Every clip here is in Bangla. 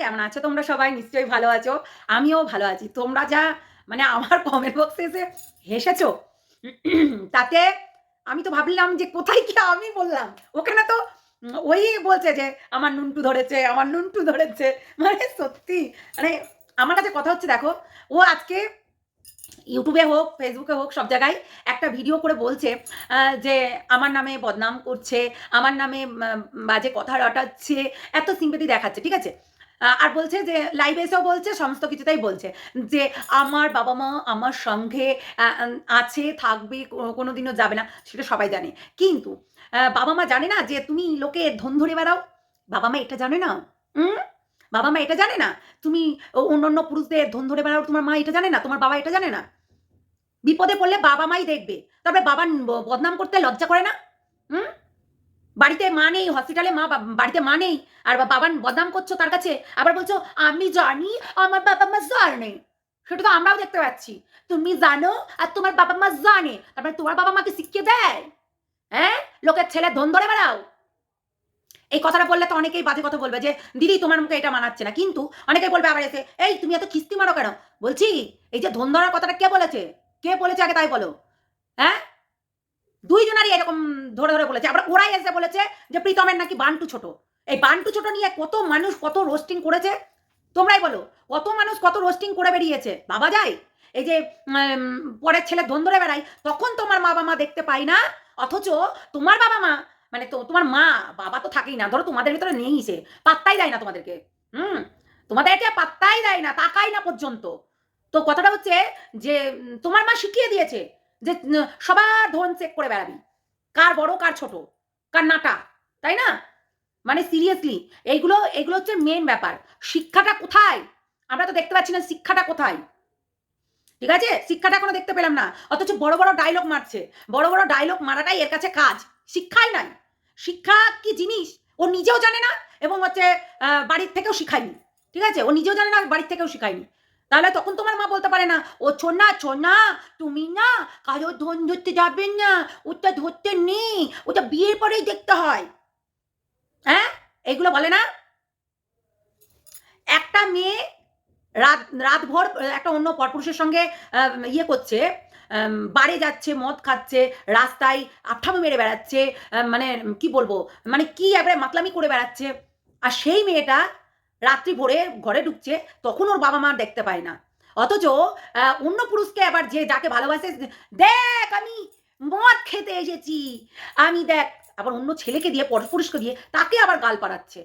কেমন আছো? তোমরা সবাই নিশ্চয়ই ভালো আছো। আমিও ভালো আছি। তোমরা যা মানে আমার কমেন্ট বক্সে এসে হেসেছো, তাতে আমি তো ভাবলাম যে কোথায় কি আমি বললাম? ওখানে তো ওই বলছে যে, আমার নুনটু ধরেছে, আমার নুনটু ধরেছে। মানে সত্যি মানে আমার কাছে কথা হচ্ছে, দেখো, ও আজকে ইউটিউবে হোক ফেসবুকে হোক, সব জায়গায় একটা ভিডিও করে বলছে যে আমার নামে বদনাম করছে, আমার নামে বাজে কথা রটাচ্ছে, এত সিম্পেথি দেখাচ্ছে, ঠিক আছে? আর বলছে যে লাইভ এসেও বলছে, সমস্ত কিছুতেই বলছে যে আমার বাবা মা আমার সঙ্গে আছে, থাকবে, কো- কোনোদিনও যাবে না, সেটা সবাই জানে। কিন্তু বাবা মা জানে না যে তুমি লোকে ধন ধরে বেড়াও। বাবা মা এটা জানে না। হুম বাবা মা এটা জানে না। তুমি অন্য অন্য পুরুষদের ধন ধরে বেড়াও, তোমার মা এটা জানে না, তোমার বাবা এটা জানে না। বিপদে পড়লে বাবা মাই দেখবে। তারপরে বাবা বদনাম করতে লজ্জা করে না? হুম বাড়িতে মা নেই হসপিটালে মা বাড়িতে মা নেই, আর বাবার বদনাম করছ তার কাছে, আবার বলছো, আমি জানি আমার বাবা মা জানে। সেটা তো আমরাও দেখতে পাচ্ছি। তুমি জানো আর তোমার বাবা মা জানে তারপরে তোমার বাবা মাকে শিখিয়ে দেয়। হ্যাঁ? লোকের ছেলে ধন ধরে বেড়াও। এই কথাটা বললে তো অনেকেই বাজে কথা বলবে যে, দিদি, তোমার মুখে এটা মানাচ্ছে না। কিন্তু অনেকেই বলবে আবার এসে, এই, তুমি এত খিস্তি মারো কেন? বলছি, এই যে ধন ধরার কথাটা কে বলেছে? কে বলেছে আগে তাই বলো। হ্যাঁ? দুইজনারই এরকম ধরে ধরে বলেছে। আবার ওরাই এসে বলেছে যে, প্রীতমের নাকি বান্টু ছোট। এই বান্টু ছোট নিয়ে কত মানুষ কত রোস্টিং করেছে? তোমরাই বলো, কত মানুষ কত রোস্টিং করে বেরিয়েছে? বাবা যায়, এই যে পরের ছেলে ধন ধরে বেড়াই তখন তোমার মা বাবা দেখতে পাই না। অথচ তোমার বাবা মা মানে তো, তোমার মা, বাবা তো থাকেই না। ধরো তোমাদের ভিতরে নেই সে, পাত্তাই দেয় না তোমাদেরকে। হুম তোমাদেরকে পাত্তাই দেয় না, তাকাই না পর্যন্ত। তো কথাটা হচ্ছে যে তোমার মা শিখিয়ে দিয়েছে যে সবার ধন চেক করে বেড়াবি। কার বড়, কার ছোট, কার নাটা, তাই না? মানে সিরিয়াসলি এইগুলো এগুলো হচ্ছে মেন ব্যাপার। শিক্ষাটা কোথায়? আমরা তো দেখতে পাচ্ছি না শিক্ষাটা কোথায়। ঠিক আছে? শিক্ষাটা এখনও দেখতে পেলাম না। অথচ বড় বড় ডায়লগ মারছে। বড় বড় ডায়লগ মারাটাই এর কাছে কাজ। শিক্ষাই নাই। শিক্ষা কি জিনিস? ও নিজেও জানে না এবং হচ্ছে বাড়ির থেকেও শিখায়নি। ঠিক আছে? ও নিজেও জানে না, বাড়ির থেকেও শিখায়নি। তাহলে তখন তোমার মা বলতে পারে না, ও ছোনা ছোনা তুমি না কারও ধন ধরতে যাবেন না, ওটা ধরতে নেই, ওটা বিয়ের পরেই দেখতে হয়। হ্যাঁ? এইগুলো বলে না? একটা মেয়ে রাত, রাতভর, একটা অন্য পরপুরুষের সঙ্গে ইয়ে করছে বারে যাচ্ছে, মদ খাচ্ছে, রাস্তায় আঠামো মেরে বেড়াচ্ছে মানে কি বলব মানে কি একবারে মাতলামি করে বেড়াচ্ছে, আর সেই মেয়েটা রাত্রি ভোরে ঘরে ঢুকছে, তখন ওর বাবা মা দেখতে পায় না। অথচ অন্য পুরুষকে আবার যে যাকে ভালোবাসে, দেখ আমি মদ খেতে এসেছি, আমি দেখ, আবার অন্য ছেলেকে দিয়ে, পরপুরুষকে দিয়ে, তাকে আবার গাল পাড়াচ্ছে।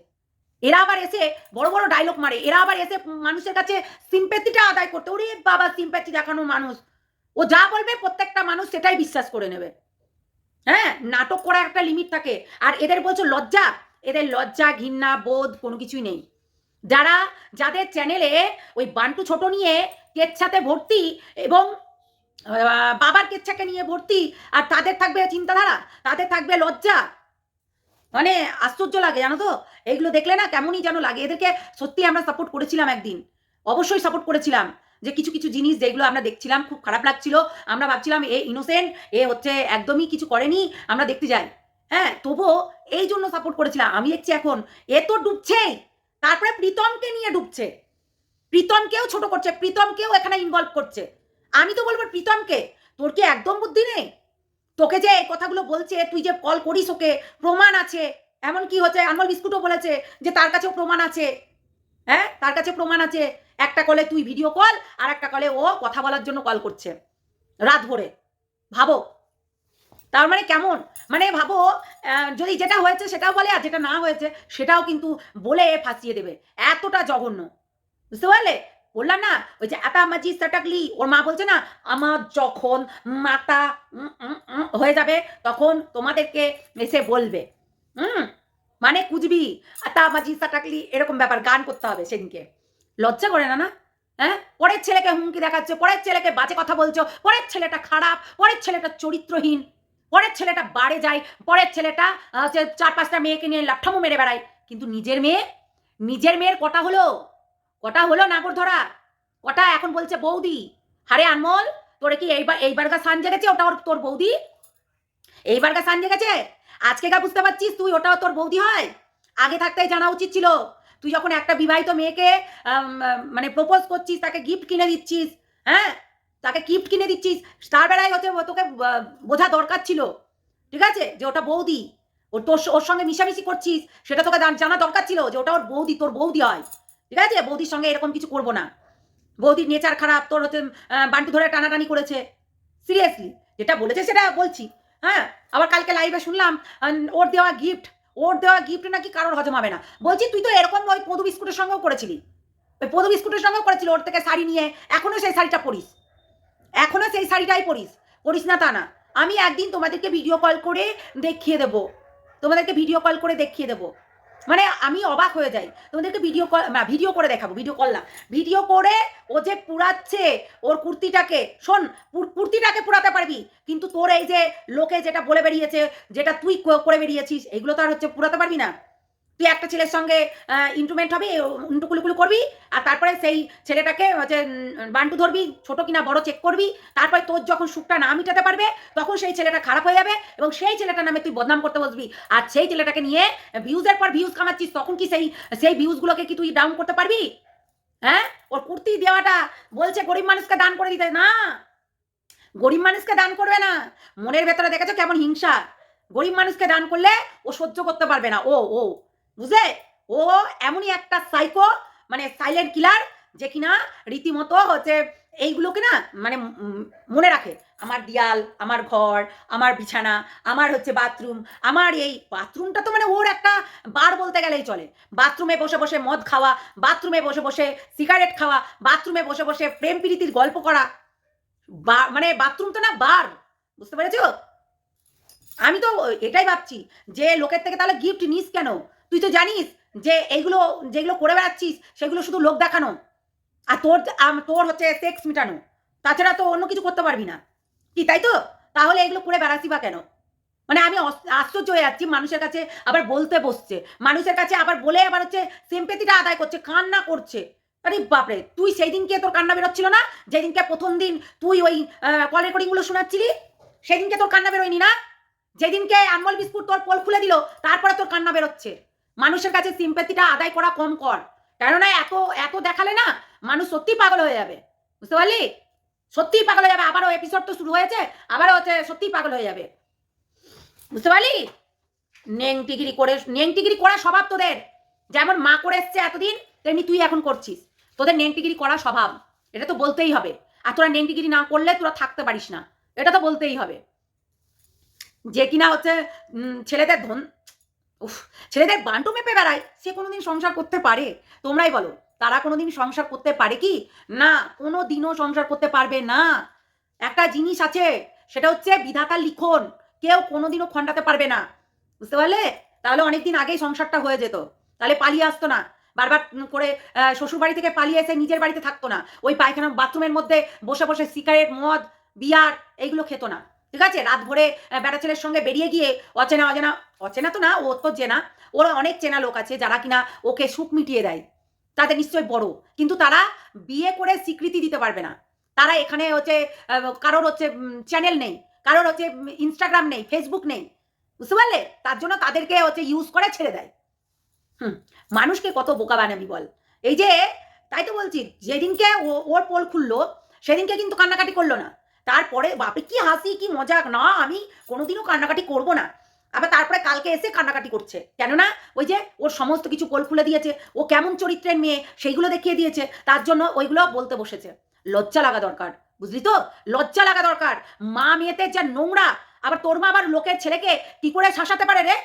এরা আবার এসে বড় বড় ডায়লগ মারে, এরা আবার এসে মানুষের কাছে সিম্প্যাথিটা আদায় করতে, ওরে বাবা সিম্প্যাথি দেখানো মানুষ। ও যা বলবে, প্রত্যেকটা মানুষ সেটাই বিশ্বাস করে নেবে। হ্যাঁ নাটক করার একটা লিমিট থাকে। আর এদের বলছো লজ্জা, এদের লজ্জা, ঘৃণা, বোধ কোনো কিছুই নেই। যারা যাদের চ্যানেলে ওই বান্টু ছোট নিয়ে কেচ্ছাতে ভর্তি এবং বাবার কেচ্ছাকে নিয়ে ভর্তি, আর তাদের থাকবে চিন্তাধারা, তাদের থাকবে লজ্জা। মানে আশ্চর্য লাগে, জানো তো? এগুলো দেখলে না কেমনই যেন লাগে। এদেরকে সত্যি আমরা সাপোর্ট করেছিলাম একদিন। অবশ্যই সাপোর্ট করেছিলাম। যে কিছু কিছু জিনিস যেগুলো আমরা দেখছিলাম, খুব খারাপ লাগছিল। আমরা ভাবছিলাম, এ ইনোসেন্ট এ হচ্ছে একদমই কিছু করেনি, আমরা দেখতে যাই। হ্যাঁ তবুও এই জন্য সাপোর্ট করেছিলাম। আমি দেখছি এখন, এ তো ডুবছেই। তারপরে প্রীতমকে নিয়ে ডুবছে। প্রীতমকেও ছোট করছে, প্রীতমকেও এখানে ইনভলভ করছে। আমি তো বলব প্রীতমকে, তোর কি একদম বুদ্ধি নেই? তোকে যে এই কথাগুলো বলছে, তুই যে কল করিস ওকে, প্রমাণ আছে। এমন কি হচ্ছে? আনমল বিস্কুটও বলেছে যে তার কাছেও প্রমাণ আছে। হ্যাঁ? তার কাছে প্রমাণ আছে। একটা কলে তুই ভিডিও কল আর একটা কলে ও কথা বলার জন্য কল করছে। রাত ভরে। ভাবো। তার মানে কেমন? মানে ভাবো যদি যেটা হয়েছে সেটাও বলে আর যেটা না হয়েছে সেটাও কিন্তু বলে ফাঁসিয়ে দেবে। এতটা জঘন্য। বুঝতে পারলে? বললাম না, ওই যে আতা মাজি সাটাকলি, ওর মা বলছে না, আমার যখন মাতা হয়ে যাবে, তখন তোমাদেরকে এসে বলবে। হুম? মানে কুজবি, আতা মাজি সাটাকলি, এরকম ব্যাপার, গান করতে হবে সেদিনকে। লজ্জা করে না না? হ্যাঁ? পরের ছেলেকে হুমকি দেখাচ্ছে, পরের ছেলেকে বাজে কথা বলছো, পরের ছেলেটা খারাপ, পরের ছেলেটা চরিত্রহীন। পরের ছেলেটা বাড়ে যায়, পরের ছেলেটা চার পাঁচটা মেয়েকে নিয়ে লাঠামো মেরে বেড়ায়। কিন্তু নিজের মেয়ে, নিজের মেয়ের কটা হলো? কটা হলো নাগর ধরা কটা এখন বলছে বৌদি? হারে আনমল, তোরে কি এইবার এইবার এইবারকার সান জেগেছে? ওটা ওর, তোর বৌদি? এইবারকার সান জেগেছে? আজকে গা বুঝতে পারছিস তুই ওটাও তোর বৌদি হয়? আগে থাকতেই জানা উচিত ছিল। তুই যখন একটা বিবাহিত মেয়েকে মানে প্রপোজ করছিস, তাকে গিফট কিনে দিচ্ছিস হ্যাঁ? তাকে গিফট কিনে দিচ্ছিস। তার বেলায় হচ্ছে তোকে বোঝা দরকার ছিল। ঠিক আছে? যে ওটা বৌদি। ও তোর ওর সঙ্গে মিশামিশি করছিস, সেটা তোকে জানা দরকার ছিল যে ওটা ওর বৌদি, তোর বৌদি হয়। ঠিক আছে? বৌদির সঙ্গে এরকম কিছু করব না। বৌদির নেচার খারাপ, তোর হচ্ছে বান্টু ধরে টানাটানি করেছে। সিরিয়াসলি যেটা বলেছে সেটা বলছি। হ্যাঁ? আবার কালকে লাইভে শুনলাম ওর দেওয়া গিফট ওর দেওয়া গিফট নাকি কারোর হজম হবে না। বলছি, তুই তো এরকম ওই পদু বিস্কুটের সঙ্গেও করেছিলি। ওই পদু বিস্কুটের সঙ্গেও করেছিলি, ওর থেকে শাড়ি নিয়ে। এখনও সেই শাড়িটা পরিস। এখনও সেই শাড়িটাই পরিস পরিস না তা না। আমি একদিন তোমাদেরকে ভিডিও কল করে দেখিয়ে দেবো। তোমাদেরকে ভিডিও কল করে দেখিয়ে দেবো। মানে আমি অবাক হয়ে যাই। তোমাদেরকে ভিডিও কল না ভিডিও করে দেখাবো ভিডিও কল না। ভিডিও করে ও যে পুরাচ্ছে ওর কুর্তিটাকে, শোন কুর্তিটাকে পুরাতে পারবি, কিন্তু তোর এই যে লোকে যেটা বলে বেরিয়েছে, যেটা তুই করে বেরিয়েছিস, এগুলো তো আর হচ্ছে পুরাতে পারবি না। তুই একটা ছেলের সঙ্গে ইন্ট্রুমেন্ট হবি উন্টুকুলুকুলু করবি, আর তারপরে সেই ছেলেটাকে হচ্ছে বান্টু ধরবি, ছোট কিনা বড় চেক করবি, তারপরে তোর যখন সুখটা না মিটাতে পারবে, তখন সেই ছেলেটা খারাপ হয়ে যাবে এবং সেই ছেলেটার নামে তুই বদনাম করতে বসবি। আর সেই ছেলেটাকে নিয়ে ভিউজের পর ভিউজ কামাচ্ছিস, তখন কি সেই সেই ভিউজগুলোকে কি তুই ডাউন করতে পারবি? হ্যাঁ? ওর কুর্তি দেওয়াটা বলছে, গরিব মানুষকে দান করে দিতে। না! গরিব মানুষকে দান করবে না। মনের ভেতরে দেখেছ কেমন হিংসা? গরিব মানুষকে দান করলে ও সহ্য করতে পারবে না। ও ও বুঝলে? ও এমনই একটা সাইকো মানে সাইলেন্ট কিলার যে কিনা রীতিমতো হচ্ছে এইগুলোকে না মানে মনে রাখে। আমার দিয়াল, আমার ঘর, আমার বিছানা, আমার হচ্ছে বাথরুম আমার এই বাথরুমটা তো মানে ওর একটা বার বলতে গেলেই চলে। বাথরুমে বসে বসে মদ খাওয়া বাথরুমে বসে বসে সিগারেট খাওয়া বাথরুমে বসে বসে প্রেম প্রীতির গল্প করা। বা মানে বাথরুম তো না বার, বুঝতে পেরেছ? আমি তো এটাই ভাবছি যে লোকের থেকে তাহলে গিফট নিস কেন? তুই তো জানিস যে এইগুলো যেগুলো করে বেড়াচ্ছিস, সেগুলো শুধু লোক দেখানো। আর তোর তোর হচ্ছে সেক্স মিটানো। তাছাড়া তো অন্য কিছু করতে পারবি না। কি, তাই তো? তাহলে এগুলো করে বেড়াচ্ছি বা কেন? মানে আমি আশ্চর্য হয়ে যাচ্ছি মানুষের কাছে আবার বলতে বসছে। মানুষের কাছে আবার বলে আবার হচ্ছে সিম্পেতিটা আদায় করছে, কান্না করছে। আরে বাপরে, তুই সেই দিনকে তোর কান্না বেরোচ্ছিল না? যেদিনকে প্রথম দিন তুই ওই কল রেকর্ডিংগুলো শোনাচ্ছিলি? সেদিনকে তোর কান্না বেরোয়নি না? যেদিনকে আনমল বিস্কুট তোর পোল খুলে দিল, তারপরে তোর কান্না বেরোচ্ছে। মানুষের কাছে সিম্পেতিটা আদায় করা কম কর। কেননা এত এত দেখালে না মানুষ সত্যি পাগল হয়ে যাবে। বুঝতে পারলি? সত্যিই পাগল হয়ে যাবে। আবারও এপিসোড তো শুরু হয়েছে, আবারও হচ্ছে সত্যিই পাগল হয়ে যাবে। বুঝতে পারলি? নেংটিগিরি করে, নেংটিগিরি করা স্বভাব তোদের। যেমন মা করে এসছে এতদিন, তেমনি তুই এখন করছিস। তোদের নেংটিগিরি করা স্বভাব, এটা তো বলতেই হবে। আর তোরা নেংটিগিরি না করলে তোরা থাকতে পারিস না। এটা তো বলতেই হবে। যে কিনা হচ্ছে ছেলেদের ধন উফ, ছেলেদের বান্টু মেপে বেড়ায়, সে কোনোদিন সংসার করতে পারে? তোমরাই বলো, তারা কোনোদিন সংসার করতে পারে কি? না কোনো দিনও সংসার করতে পারবে না। একটা জিনিস আছে, সেটা হচ্ছে বিধাতার লিখন। কেউ কোনোদিনও খণ্ডাতে পারবে না। বুঝতে পারলে? তাহলে অনেকদিন আগেই সংসারটা হয়ে যেত। তাহলে পালিয়ে আসতো না। বারবার করে শ্বশুর বাড়ি থেকে পালিয়ে এসে নিজের বাড়িতে থাকতো না। ওই পায়খানা, বাথরুমের মধ্যে বসে বসে সিগারেট, মদ, বিয়ার, এইগুলো খেতো না। ঠিক আছে? রাত ভরে বেটা ছেলের সঙ্গে বেরিয়ে গিয়ে অচেনা অচেনা অচেনা তো না, ও তো চেনা, ওর অনেক চেনা লোক আছে যারা কিনা ওকে সুখ মিটিয়ে দেয়। তাদের নিশ্চয়ই বড়। কিন্তু তারা বিয়ে করে স্বীকৃতি দিতে পারবে না। তারা এখানে হচ্ছে কারোর হচ্ছে চ্যানেল নেই, কারোর হচ্ছে ইনস্টাগ্রাম নেই ফেসবুক নেই। বুঝতে পারলে? তার জন্য তাদেরকে হচ্ছে ইউজ করে ছেড়ে দেয়। হুম, মানুষকে কত বোকা বানাবি বল? এই যে, তাই তো বলছি, যেদিনকে ওর পোল খুললো, সেদিনকে কিন্তু কান্নাকাটি করল না। তারপরে বাপে কি হাসি, কি মজা না, আমি কোনোদিনও কান্নাকাটি করব না। আবার তারপরে কালকে এসে কান্নাকাটি করছে। কেননা ওই যে ওর সমস্ত কিছু পোল খুলে দিয়েছে, ও কেমন চরিত্রের মেয়ে, সেইগুলো দেখিয়ে দিয়েছে, তার জন্য ওইগুলো বলতে বসেছে। লজ্জা লাগা দরকার, বুঝলি তো? লজ্জা লাগা দরকার। মা মেয়েতে যা নোংরা, আবার তোর মা আবার লোকের ছেলেকে কি করে শাসাতে পারে রে?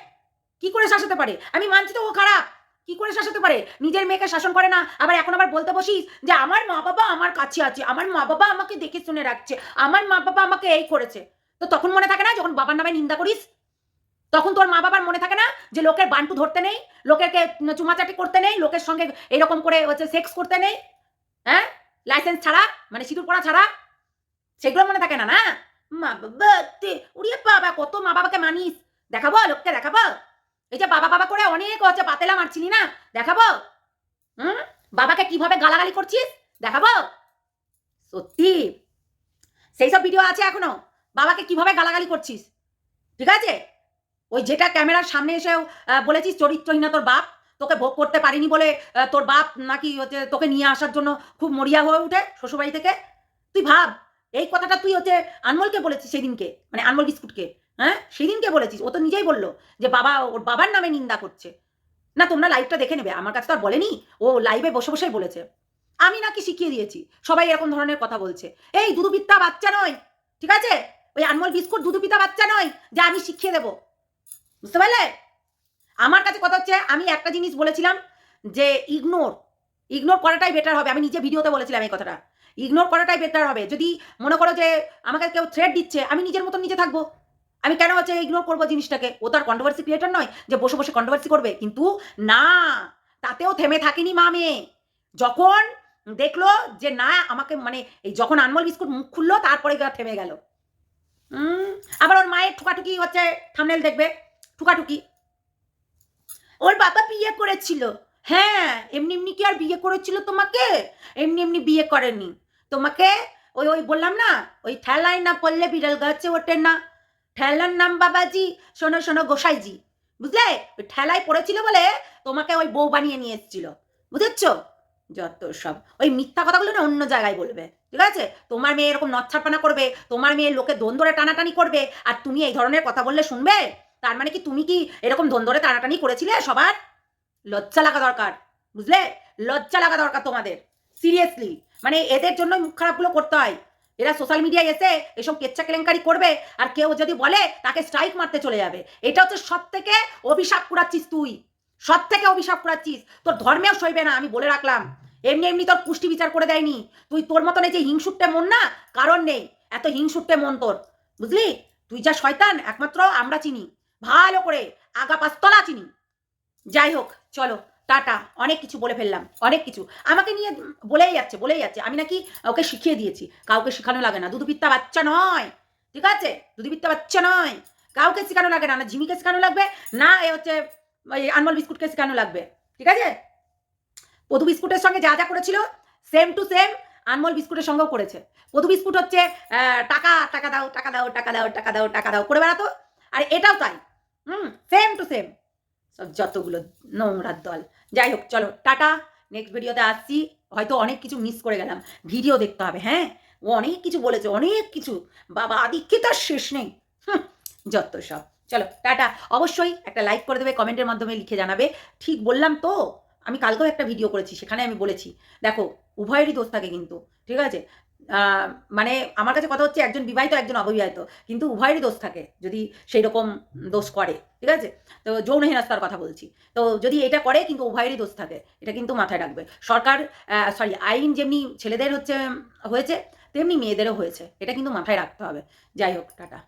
কি করে শাসাতে পারে? আমি মানছি তো ও খারাপ। কি করে শাসাতে পারে? নিজের মেয়েকে শাসন করে না। আবার এখন আবার বলতে বসিস যে, আমার মা বাবা আমার কাছে আছে। আমার মা বাবা আমাকে দেখে শুনে রাখছে। আমার মা বাবা আমাকে এই করেছে। তো তখন মনে থাকে না যখন বাবার নামে নিন্দা করিস? তখন তোর মা বাবার মনে থাকে না যে, লোকের বান্টু ধরতে নেই, লোকেরকে চুমাচাটি করতে নেই, লোকের সঙ্গে এরকম করে হচ্ছে সেক্স করতে নেই হ্যাঁ? লাইসেন্স ছাড়া মানে সিঁদুর পড়া ছাড়া? সেগুলো মনে থাকে না না? মা বাবা উড়িয়ে বাবা, কত মা বাবাকে মানিস? দেখাবো, লোককে দেখাবো? এই যে বাবা বাবা করে অনেক হচ্ছে পাতেলা মারছিলি না? দেখাবো? হুম? বাবাকে কীভাবে গালাগালি করছিস? দেখাবো? সত্যি। সেই সব ভিডিও আছে এখনও। বাবাকে কীভাবে গালাগালি করছিস? ঠিক আছে? ওই যেটা ক্যামেরার সামনে এসেও বলেছিস চরিত্রহীনা তোর বাপ, তোকে ভোগ করতে পারিনি বলে তোর বাপ নাকি হচ্ছে তোকে নিয়ে আসার জন্য খুব মরিয়া হয়ে উঠে শ্বশুরবাড়ি থেকে। তুই ভাব, এই কথাটা তুই হচ্ছে আনমোলকে বলেছিস সেদিনকে মানে আনমোল বিস্কুটকে। হ্যাঁ? সেদিনকে বলেছিস, ও তো নিজেই বলল যে বাবা, ওর বাবার নামে নিন্দা করছে। না, তোমরা লাইভটা দেখে নেবে, আমার কাছে তো আর বলেনি, ও লাইভে বসে বসেই বলেছে। আমি নাকি শিখিয়ে দিয়েছি, সবাই এরকম ধরনের কথা বলছে। এই দুধু পিত্তা বাচ্চা নয়, ঠিক আছে? ওই আনমোল বিস্কুট দুধু পিতা বাচ্চা নয়, যে আমি শিখিয়ে দেবো। বুঝতে পারলে? আমার কাছে কথা হচ্ছে, আমি একটা জিনিস বলেছিলাম যে ইগনোর ইগনোর করাটাই বেটার হবে। আমি নিজে ভিডিওতে বলেছিলাম এই কথাটা। ইগনোর করাটাই বেটার হবে। যদি মনে করো যে আমাকে কেউ থ্রেড দিচ্ছে, আমি নিজের মতন নিজে থাকব। আমি কেন হচ্ছে ইগনোর করব জিনিসটাকে? ও তো আর কন্ট্রোভার্সি ক্রিয়েটর নয় যে বসে বসে কন্ট্রোভার্সি করবে। কিন্তু না, তাতেও থেমে থাকেনি মা মেয়ে। যখন দেখল যে না, আমাকে মানে এই যখন আনমোল বিস্কুট মুখ খুললো, তারপরে থেমে গেল। আবার ওর মায়ের ঠুকাটুকি হচ্ছে থামনেল দেখবে। ঠুকাঠুকি। ওর বাবা বিয়ে করেছিল। হ্যাঁ এমনি এমনি কি আর বিয়ে করেছিল তোমাকে? এমনি এমনি বিয়ে করেনি। তোমাকে ওই ওই বললাম না, ওই ঠেলায় না পড়লে বিড়াল গাছে ওঠে না। ঠেলার নাম বাবাজি, শোনো শোনো গোসাইজি। বুঝলে? ওই ঠেলায় পড়েছিল বলে তোমাকে ওই বউ বানিয়ে নিয়ে এসেছিল। বুঝেছ? যত সব। ওই মিথ্যা কথাগুলো না অন্য জায়গায় বলবে। ঠিক আছে? তোমার মেয়ে এরকম নচ্ছাটপানা করবে, তোমার মেয়ে লোকে দ্বন্দ্বরে টানাটানি করবে, আর তুমি এই ধরনের কথা বললে শুনবে? তার মানে কি তুমি কি এরকম দ্বন্দ্বরে টানাটানি করেছিলে সবার? লজ্জা লাগা দরকার। বুঝলে? লজ্জা লাগা দরকার তোমাদের। সিরিয়াসলি। মানে এদের জন্য মুখ খারাপগুলো করতে হয়। এরা সোশ্যাল মিডিয়ায় এসে এসব কেচ্ছা কেলেঙ্কারি করবে, আর কেউ যদি বলে, তাকে স্ট্রাইক মারতে চলে যাবে। এটা হচ্ছে সব থেকে অভিশাপ কুড়াচ্ছিস তুই। সব থেকে অভিশাপ কুড়াচ্ছিস। তোর ধর্মেও সইবে না, আমি বলে রাখলাম। এমনি এমনি তোর পুষ্টি বিচার করে দেয়নি। তুই তোর মতন এই যে হিংসুটে মন না, কারণ নেই। এত হিংসুটে মন তোর। বুঝলি? তুই যা শয়তান, একমাত্র আমরা চিনি। ভালো করে, আগা পাঁচতলা চিনি। যাই হোক, চলো। টাটা, অনেক কিছু বলে ফেললাম, অনেক কিছু। আমাকে নিয়ে বলেই যাচ্ছে বলেই যাচ্ছে, আমি নাকি ওকে শিখিয়ে দিয়েছি। কাউকে শেখানো লাগে না, দুধুপিত্তা বাচ্চা নয়, ঠিক আছে? দুধুপিত্তা বাচ্চা নয়, কাউকে শেখানো লাগে না না ঝিমিকে শেখানো লাগবে, না এ হচ্ছে ওই আনমল বিস্কুটকে শেখানো লাগবে, ঠিক আছে? পদু বিস্কুটের সঙ্গে যা যা করেছিল সেম টু সেম আনমল বিস্কুটের সঙ্গেও করেছে। পদু বিস্কুট হচ্ছে টাকা টাকা দাও টাকা দাও টাকা দাও টাকা দাও টাকা দাও, করে বেড়াতো, আর এটাও তাই, হুম সেম টু সেম সব যতগুলো নোংরার দল। যাই হোক, চলো, টাটা। নেক্সট ভিডিওতে আসছি। হয়তো অনেক কিছু মিস করে গেলাম। ভিডিও দেখতে হবে হ্যাঁ? ও অনেক কিছু বলেছে, অনেক কিছু। বাবা আদিক্ষে তার শেষ নেই। যত সব। চলো, টাটা। অবশ্যই একটা লাইক করে দেবে কমেন্টের মাধ্যমে লিখে জানাবে। ঠিক বললাম তো, আমি কালকেও একটা ভিডিও করেছি, সেখানে আমি বলেছি। দেখো, উভয়েরই দোষ থাকে কিন্তু, ঠিক আছে? মানে আমার কাছে কথা হচ্ছে একজন বিবাহিত, একজন অবিবাহিত। কিন্তু উভয়েরই দোষ থাকে যদি সেই রকম দোষ করে, ঠিক আছে? তো যৌন হেনস্থার কথা বলছি। তো যদি এটা করে কিন্তু উভয়েরই দোষ থাকে, এটা কিন্তু মাথায় রাখবে। সরকার সরি আইন যেমনি ছেলেদের হচ্ছে, হয়েছে, তেমনি মেয়েদেরও হয়েছে। এটা কিন্তু মাথায় রাখতে হবে। যাই হোক, টাটা।